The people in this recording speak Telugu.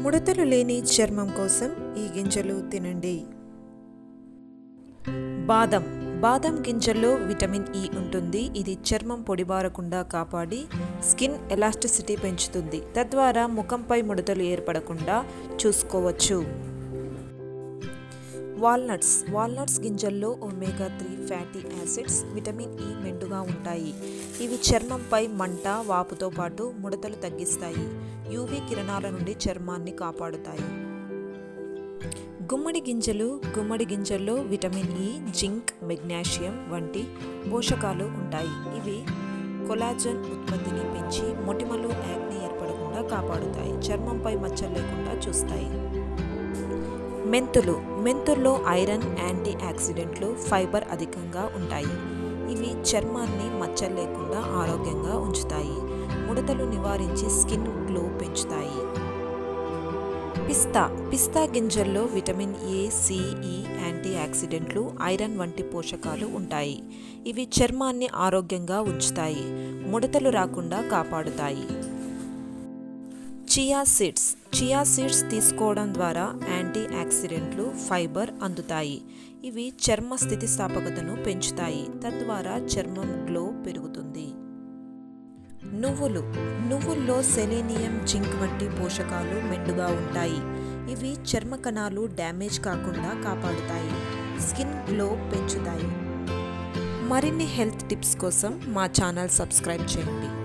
ముడతలు లేని చర్మం కోసం ఈ గింజలు తినండి. బాదం. బాదం గింజల్లో విటమిన్ ఇ ఉంటుంది. ఇది చర్మం పొడిబారకుండా కాపాడి స్కిన్ ఎలాస్టిసిటీ పెంచుతుంది. తద్వారా ముఖంపై ముడతలు ఏర్పడకుండా చూసుకోవచ్చు. వాల్నట్స్ వాల్నట్స్ గింజల్లో omega three fatty acids vitamin E మెండుగా ఉంటాయి. ఇవి చర్మంపై మంట వాపుతో పాటు ముడతలు తగ్గిస్తాయి. యూవి కిరణాల నుండి చర్మాన్ని కాపాడుతాయి. గుమ్మడి గింజలు గుమ్మడి గింజల్లో విటమిన్ ఇ జింక్ మెగ్నీషియం వంటి పోషకాలు ఉంటాయి. ఇవి కొలాజన్ ఉత్పత్తిని పెంచి మొటిమలు యాక్ని ఏర్పడకుండా కాపాడుతాయి. చర్మంపై మచ్చలు లేకుండా చూస్తాయి. మెంతులు. మెంతుల్లో ఐరన్ యాంటీ ఆక్సిడెంట్లు ఫైబర్ అధికంగా ఉంటాయి. ఇవి చర్మాన్ని మచ్చలు లేకుండా ఆరోగ్యంగా ఉంచుతాయి. ముడతలు నివారించి స్కిన్ గ్లో పెంచుతాయి. పిస్తా. పిస్తా గింజల్లో vitamin A C E anti ఆక్సిడెంట్లు ఐరన్ వంటి పోషకాలు ఉంటాయి. ఇవి చర్మాన్ని ఆరోగ్యంగా ఉంచుతాయి. ముడతలు రాకుండా కాపాడుతాయి. Chia seeds. చియా సీడ్స్ తీసుకోవడం ద్వారా యాంటీ ఆక్సిడెంట్లు ఫైబర్ అందుతాయి. ఇవి చర్మ స్థితిస్థాపకతను పెంచుతాయి. తద్వారా చర్మం గ్లో పెరుగుతుంది. నువ్వులు. నువ్వుల్లో సెలేనియం జింక్ వంటి పోషకాలు మెండుగా ఉంటాయి. ఇవి చర్మ కణాలు డ్యామేజ్ కాకుండా కాపాడుతాయి. స్కిన్ గ్లో పెంచుతాయి. మరిన్ని హెల్త్ టిప్స్ కోసం మా ఛానల్ సబ్స్క్రైబ్ చేయండి.